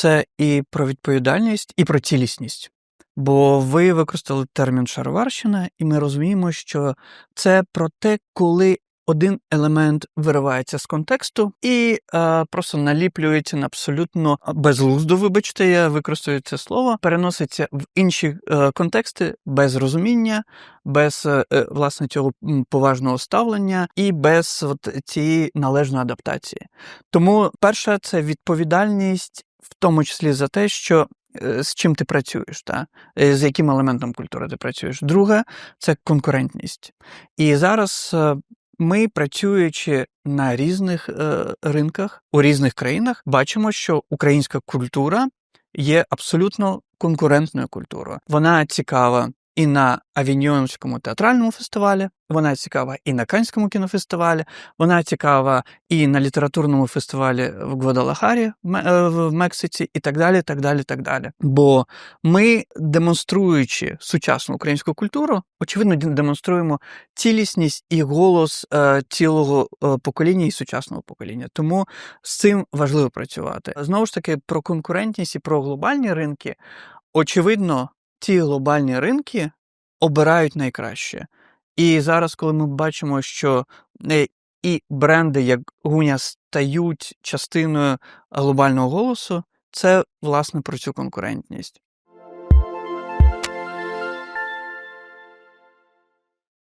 це і про відповідальність, і про цілісність. Бо ви використали термін шароварщина, і ми розуміємо, що це про те, коли один елемент виривається з контексту і е, просто наліплюється на абсолютно безглузду, вибачте, я використаю це слово, переноситься в інші е, контексти без розуміння, без е, власне цього поважного ставлення і без от, цієї належної адаптації. Тому перше, це відповідальність, в тому числі за те, що Е, з чим ти працюєш, та? Е, з яким елементом культури ти працюєш. Друге це конкурентність. І зараз е, ми, працюючи на різних ринках у різних країнах, бачимо, що українська культура є абсолютно конкурентною культурою. Вона цікава і на Авіньйонському театральному фестивалі, вона цікава і на Канському кінофестивалі, вона цікава і на літературному фестивалі в Гвадалахарі е, в Мексиці, і так далі. так далі, так далі. Бо ми, демонструючи сучасну українську культуру, очевидно, демонструємо цілісність і голос е, цілого е, покоління і сучасного покоління. Тому з цим важливо працювати. Знову ж таки, про конкурентність і про глобальні ринки. Очевидно, ці глобальні ринки обирають найкраще. І зараз, коли ми бачимо, що е, і бренди, як Гуня, стають частиною глобального голосу, це власне про цю конкурентність.